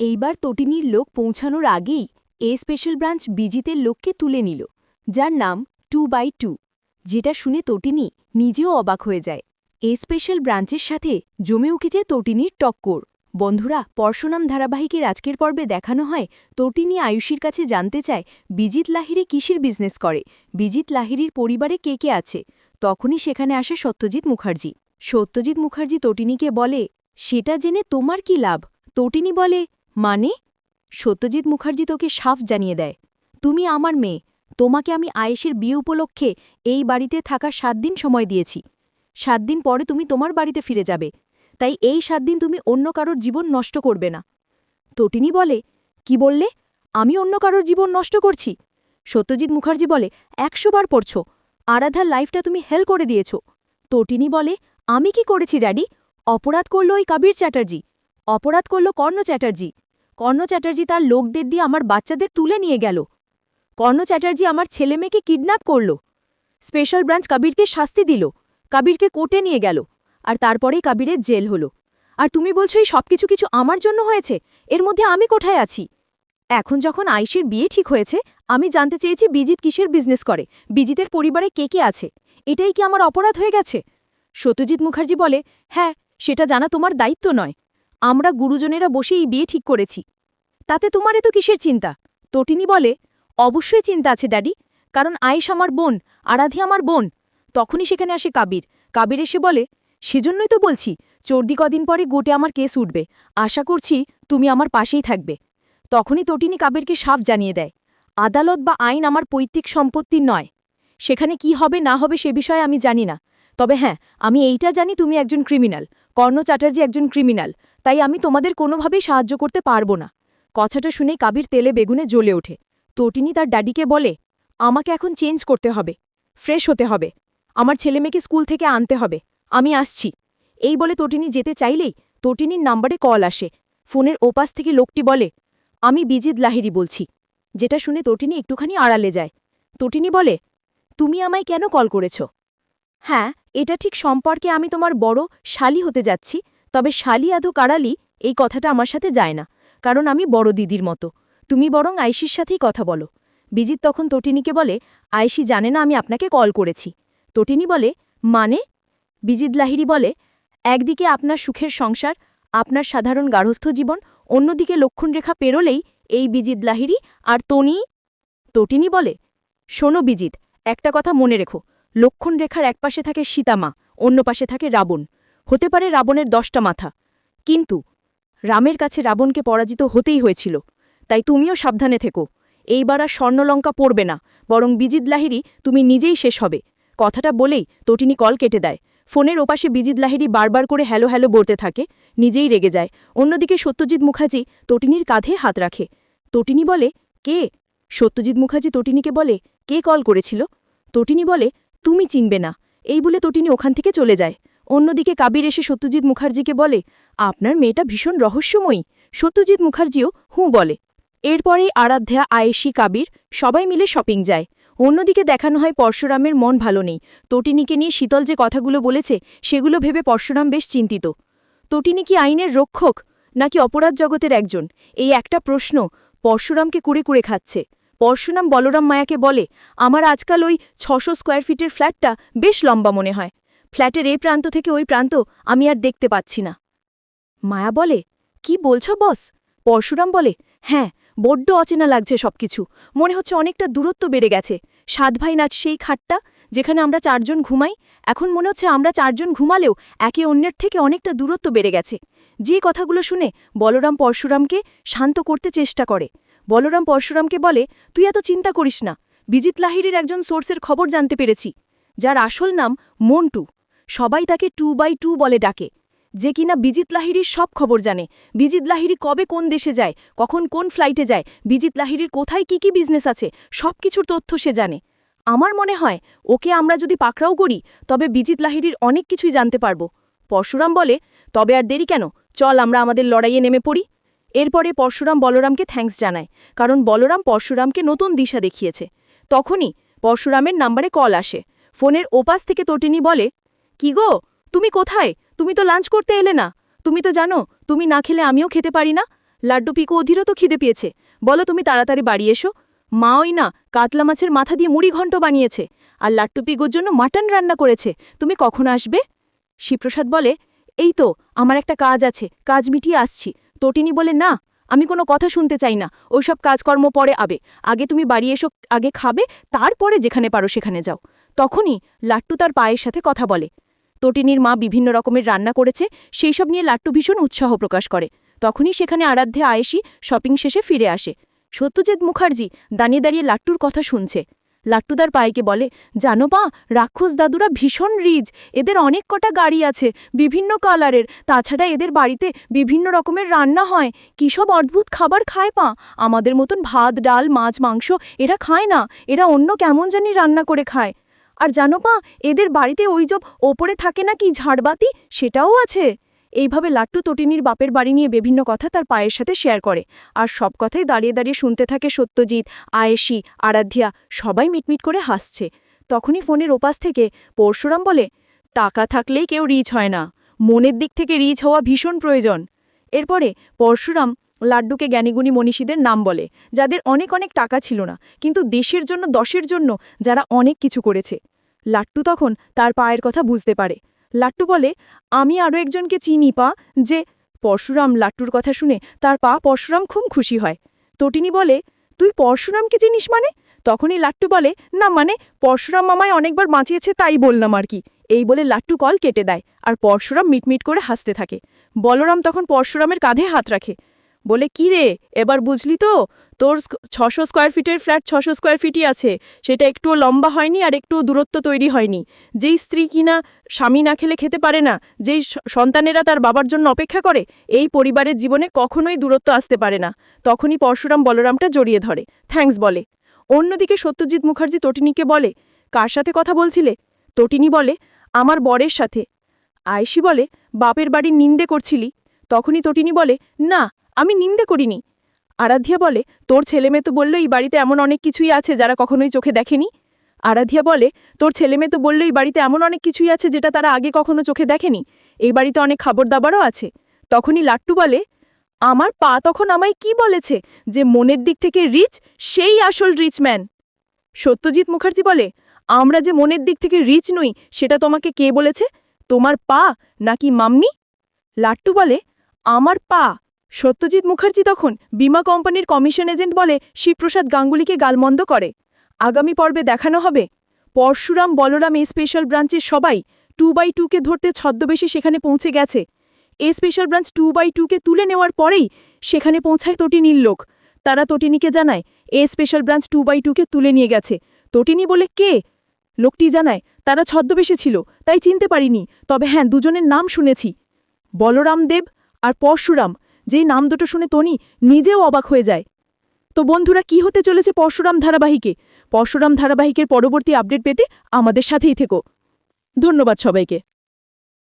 এইবার তটিনীর লোক পৌঁছানোর আগেই এ স্পেশাল ব্রাঞ্চ বিজিতের লোককে তুলে নিল, যার নাম টু বাই টু, যেটা শুনে তটিনী নিজেও অবাক হয়ে যায়। এ স্পেশাল ব্রাঞ্চের সাথে জমে উঠেছে তটিনীর টক্কর। বন্ধুরা পরশুনাম ধারাবাহিকের আজকের পর্বে দেখানো হয় তটিনী আয়ুষীর কাছে জানতে চায় বিজিত লাহিড়ী কিসের বিজনেস করে, বিজিত লাহিড়ীর পরিবারে কে কে আছে। তখনই সেখানে আসে সত্যজিৎ মুখার্জি। সত্যজিৎ মুখার্জি তটিনীকে বলে, সেটা জেনে তোমার কি লাভ? তটিনী বলে মানে? সত্যজিৎ মুখার্জি তোকে সাফ জানিয়ে দেয়। তুমি আমার মেয়ে। তোমাকে আমি আয়েশের বিয়ে উপলক্ষে এই বাড়িতে থাকা সাত দিন সময় দিয়েছি। সাত দিন পরে তুমি তোমার বাড়িতে ফিরে যাবে। তাই এই সাত দিন তুমি অন্য কারোর জীবন নষ্ট করবে না। তটিনী বলে, কি বললে? আমি অন্য কারোর জীবন নষ্ট করছি? সত্যজিৎ মুখার্জি বলে, একশো বার পড়ছ। আরাধার লাইফটা তুমি হেল করে দিয়েছ। তটিনী বলে, আমি কি করেছি, ড্যাডি? অপরাধ করল ওই কবির চ্যাটার্জি। অপরাধ করল কর্ণ চ্যাটার্জি। কর্ণ চ্যাটার্জি তার লোকদের দিয়ে আমার বাচ্চাদের তুলে নিয়ে গেল। কর্ণ চ্যাটার্জি আমার ছেলেমেয়েকে কিডন্যাপ করল। স্পেশাল ব্রাঞ্চ কবিরকে শাস্তি দিল। কবিরকে কোর্টে নিয়ে গেল। আর তারপরেই কবিরের জেল হলো। আর তুমি বলছো এই সব কিছু কিছু আমার জন্য হয়েছে? এর মধ্যে আমি কোথায় আছি? এখন যখন আইসির বিয়ে ঠিক হয়েছে, আমি জানতে চেয়েছি বিজিত কিসের বিজনেস করে? বিজিতের পরিবারে কে কে আছে? এটাই কি আমার অপরাধ হয়ে গেছে? সত্যজিৎ মুখার্জি বলে হ্যাঁ সেটা জানা তোমার দায়িত্ব নয়। আমরা গুরুজনেরা বসে এই বিয়ে ঠিক করেছি। তাতে তোমার এত কিসের চিন্তা? তটিনী বলে, অবশ্যই চিন্তা আছে, ড্যাডি। কারণ আয়েশ আমার বোন, আরাধি আমার বোন। তখনই সেখানে আসে কাবির। কাবির এসে বলে, সেজন্যই তো বলছি, চর্দি কদিন পরে গোটে আমার কেস উঠবে। আশা করছি তুমি আমার পাশেই থাকবে। তখনই তটিনী কাবিরকে সাফ জানিয়ে দেয়, আদালত বা আইন আমার পৈতৃক সম্পত্তির নয়। সেখানে কি হবে, না হবে সে বিষয়ে আমি জানি না। তবে হ্যাঁ আমি এইটা জানি তুমি একজন ক্রিমিনাল, কর্ণ চ্যাটার্জি একজন ক্রিমিনাল। তাই আমি তোমাদের কোনোভাবেই সাহায্য করতে পারব না। কথাটা শুনে কাবির তেলে বেগুনে জ্বলে ওঠে। তটিনী তার ড্যাডিকে বলে, আমাকে এখন চেঞ্জ করতে হবে। ফ্রেশ হতে হবে। আমার ছেলেমেয়েকে স্কুল থেকে আনতে হবে। আমি আসছি এই বলে তটিনী যেতে চাইলেই তটিনীর নাম্বারে কল আসে। ফোনের ওপাশ থেকে লোকটি বলে, আমি বিজিদ লাহিরি বলছি যেটা শুনে তটিনী একটুখানি আড়ালে যায়। তটিনী বলে, তুমি আমায় কেন কল করেছ? হ্যাঁ এটা ঠিক সম্পর্কে আমি তোমার বড় শালি হতে যাচ্ছি। তবে শালি আধো কাড়ালি এই কথাটা আমার সাথে যায় না, কারণ আমি বড় দিদির মতো। তুমি বরং আইসির সাথেই কথা বলো। বিজিত তখন তটিনীকে বলে আইসি জানে না আমি আপনাকে কল করেছি। তটিনী বলে মানে? বিজিত লাহিরি বলে, একদিকে আপনার সুখের সংসার, আপনার সাধারণ গার্হস্থ্য জীবন, অন্যদিকে লক্ষণরেখা পেরোলেই এই বিজিত লাহিরি আর তনি? তটিনী বলে, শোনো বিজিত, একটা কথা মনে রেখো। লক্ষণরেখার একপাশে থাকে সীতামা, অন্য পাশে থাকে রাবণ। হতে পারে রাবণের দশটা মাথা। কিন্তু রামের কাছে রাবণকে পরাজিত হতেই হয়েছিল। তাই তুমিও সাবধানে থেকো। এইবার আর স্বর্ণলঙ্কা পড়বে না, বরং বিজিত লাহিরি তুমি নিজেই শেষ হবে। কথাটা বলেই তটিনী কল কেটে দেয়। ফোনের ওপাশে বিজিত লাহিরি বারবার করে হ্যালো হ্যালো বলতে থাকে, নিজেই রেগে যায়। অন্যদিকে সত্যজিৎ মুখার্জি তটিনীর কাঁধে হাত রাখে। তটিনী বলে, কে? সত্যজিৎ মুখার্জি তটিনীকে বলে, কে কল করেছিল? তটিনী বলে, তুমি চিনবে না। এই বলে তটিনী ওখান থেকে চলে যায়। অন্যদিকে কাবির এসে সত্যজিৎ মুখার্জিকে বলে, আপনার মেয়েটা ভীষণ রহস্যময়ী। সত্যজিৎ মুখার্জিও হুঁ বলে। এরপরেই আরাধ্যা, আয়েশি, কাবির সবাই মিলে শপিং যায়। অন্যদিকে দেখানো হয় পরশুরামের মন ভালো নেই। তটিনীকে নিয়ে শীতল যে কথাগুলো বলেছে, সেগুলো ভেবে পরশুরাম বেশ চিন্তিত। তটিনী কি আইনের রক্ষক, নাকি অপরাধ জগতের একজন? এই একটা প্রশ্ন পরশুরামকে কুড়ে কুড়ে খাচ্ছে। পরশুরাম বলরাম মায়াকে বলে, আমার আজকাল ওই ছশো স্কোয়ার ফিটের ফ্ল্যাটটা বেশ লম্বা মনে হয়। ফ্ল্যাটের এই প্রান্ত থেকে ওই প্রান্ত আমি আর দেখতে পাচ্ছি না। মায়া বলে, কি বলছ, বস? পরশুরাম বলে হ্যাঁ বড্ড অচেনা লাগছে সবকিছু। মনে হচ্ছে অনেকটা দূরত্ব বেড়ে গেছে। সাত ভাই নাচ সেই খাটটা যেখানে আমরা চারজন ঘুমাই। এখন মনে হচ্ছে আমরা চারজন ঘুমালেও একে অন্যের থেকে অনেকটা দূরত্ব বেড়ে গেছে। যে কথাগুলো শুনে বলরাম পরশুরামকে শান্ত করতে চেষ্টা করে। বলরাম পরশুরামকে বলে, তুই এত চিন্তা করিস না। বিজিত লাহিরির একজন সোর্সের খবর জানতে পেরেছি, যার আসল নাম মন্টু। সবাই তাকে টু বাই টু বলে ডাকে। যে কিনা বিজিত লাহিরির সব খবর জানে। বিজিত লাহিরি কবে কোন দেশে যায়, কখন কোন ফ্লাইটে যায়, বিজিত লাহিরির কোথায় কি কি বিজনেস আছে, সব কিছুর তথ্য সে জানে। আমার মনে হয়, ওকে আমরা যদি পাকড়াও করি, তবে বিজিত লাহিরির অনেক কিছুই জানতে পারব। পরশুরাম বলে, তবে আর দেরি কেন? চল আমরা আমাদের লড়াইয়ে নেমে পড়ি। এরপরে পরশুরাম বলরামকে থ্যাঙ্কস জানায়, কারণ বলরাম পরশুরামকে নতুন দিশা দেখিয়েছে। তখনই পরশুরামের নাম্বারে কল আসে। ফোনের ওপাশ থেকে তটিনী বলে কি গো? তুমি কোথায়? তুমি তো লাঞ্চ করতে এলে না। তুমি তো জানো, তুমি না খেলে আমিও খেতে পারি না। লাড্ডু পিকো অধীরও তো খিদে পেয়েছে। বলো তুমি তাড়াতাড়ি বাড়ি এসো। মা ওই না, কাতলা মাছের মাথা দিয়ে মুড়ি ঘন্ট বানিয়েছে আর লাট্টু পিগোর জন্য মাটন রান্না করেছে। তুমি কখন আসবে? শিবপ্রসাদ বলে, এই তো, আমার একটা কাজ আছে, কাজ মিটিয়ে আসছি। তটিনী বলে, না, আমি কোনো কথা শুনতে চাই না। ওইসব কাজকর্ম পরে আবে। আগে তুমি বাড়ি এসো, আগে খাবে, তারপরে যেখানে পারো সেখানে যাও। তখনই লাট্টু তার পায়ের সাথে কথা বলে। তটিনীর মা বিভিন্ন রকমের রান্না করেছে, সেই সব নিয়ে লাট্টু ভীষণ উৎসাহ প্রকাশ করে। তখনই সেখানে আরাধ্যে আয়েশি শপিং শেষে ফিরে আসে। সত্যজিৎ মুখার্জি দাঁড়িয়ে দাঁড়িয়ে লাট্টুর কথা শুনছে। লাট্টুদার পায়েকে বলে, জানো পা, রাক্ষস দাদুরা ভীষণ রিজ, এদের অনেক কটা গাড়ি আছে, বিভিন্ন কালারের, তাছাড়া এদের বাড়িতে বিভিন্ন রকমের রান্না হয়। কী সব অদ্ভুত খাবার খায় পা? আমাদের মতন ভাত, ডাল, মাছ, মাংস এরা খায় না, এরা অন্য কেমন জানি রান্না করে খায়। আর জানো পা এদের বাড়িতে ওই যে ওপরে থাকে না কি ঝাড়বাতি? সেটাও আছে। এইভাবে লাট্টু তটিনীর বাপের বাড়ি নিয়ে বিভিন্ন কথা তার পায়ের সাথে শেয়ার করে। আর সব কথাই দাঁড়িয়ে দাঁড়িয়ে শুনতে থাকে সত্যজিৎ, আয়েশি, আরাধ্যা, সবাই মিটমিট করে হাসছে। তখনই ফোনের ওপাশ থেকে পরশুরাম বলে, টাকা থাকলেই কেউ রিচ হয় না। মনের দিক থেকে রিচ হওয়া ভীষণ প্রয়োজন। এরপরে পরশুরাম লাড্ডুকে জ্ঞানীগুণী মনীষীদের নাম বলে, যাদের অনেক অনেক টাকা ছিল না, কিন্তু দেশের জন্য, দশের জন্য যারা অনেক কিছু করেছে। লাট্টু তখন তার পায়ের কথা বুঝতে পারে। লাট্টু বলে, আমি আরও একজনকে চিনি, পা যে পরশুরাম লাট্টুর কথা শুনে তার পা পরশুরাম খুব খুশি হয়। তটিনী বলে, তুই পরশুরামকে চিনিস মানে তখনই লাট্টু বলে, না মানে পরশুরাম মামায় অনেকবার বাঁচিয়েছে, তাই বললাম আর কি এই বলে লাট্টু কল কেটে দেয়, আর পরশুরাম মিটমিট করে হাসতে থাকে। বলরাম তখন পরশুরামের কাঁধে হাত রাখে। বলে, কি রে? এবার বুঝলি তো? তোর ছশো স্কোয়ার ফিটের ফ্ল্যাট ছশো স্কোয়ার ফিটই আছে। সেটা একটুও লম্বা হয়নি আর একটুও দূরত্ব তৈরি হয়নি। যেই স্ত্রী কিনা স্বামী না খেলে খেতে পারে না, যেই সন্তানেরা তার বাবার জন্য অপেক্ষা করে, এই পরিবারের জীবনে কখনোই দূরত্ব আসতে পারে না। তখনই পরশুরাম বলরামটা জড়িয়ে ধরে। থ্যাঙ্কস বলে। অন্যদিকে সত্যজিৎ মুখার্জি তটিনীকে বলে, কার সাথে কথা বলছিলে? তটিনী বলে, আমার বরের সাথে। আয়েশি বলে, বাপের বাড়ির নিন্দে করছিলি? তখনই তটিনী বলে, না আমি নিন্দে করিনি। আরাধ্যা বলে, তোর ছেলেমেয়ে তো বলল এই বাড়িতে এমন অনেক কিছুই আছে যারা কখনোই চোখে দেখেনি? আরাধ্যা বলে, তোর ছেলেমেয়ে তো বলল এই বাড়িতে এমন অনেক কিছুই আছে যেটা তারা আগে কখনো চোখে দেখেনি। এই বাড়িতে অনেক খাবার দাবারও আছে। তখনই লাট্টু বলে, আমার পা তখন আমায় কি বলেছে যে মনের দিক থেকে রিচ সেই আসল রিচ ম্যান সত্যজিৎ মুখার্জি বলে, আমরা যে মনের দিক থেকে রিচ নই, সেটা তোমাকে কে বলেছে? তোমার পা নাকি মাম্মি? লাট্টু বলে, আমার পা সত্যজিৎ মুখার্জি তখন বিমা কোম্পানির কমিশন এজেন্ট বলে শিবপ্রসাদ গাঙ্গুলিকে গালমন্দ করে। আগামী পর্বে দেখানো হবে। পরশুরাম বলরাম এ স্পেশাল ব্রাঞ্চের সবাই টু বাই টুকে ধরতে ছদ্মবেশে সেখানে পৌঁছে গেছে। A special branch two by two তুলে নেওয়ার পরেই সেখানে পৌঁছায় তটিনীর লোক। তারা তটিনীকে জানায় A special branch two by two তুলে নিয়ে গেছে। তটিনী বলে, কে? লোকটি জানায়, তারা ছদ্মবেশে ছিল, তাই চিনতে পারিনি। তবে হ্যাঁ দুজনের নাম শুনেছি। বলরাম দেব আর পরশুরাম যেই নাম দুটো শুনে তনি নিজেও অবাক হয়ে যায়। তো বন্ধুরা, কি হতে চলেছে পরশুরাম ধারাবাহিকে? পরশুরাম ধারাবাহিকের পরবর্তী আপডেট পেতে আমাদের সাথেই থেকো। ধন্যবাদ সবাইকে।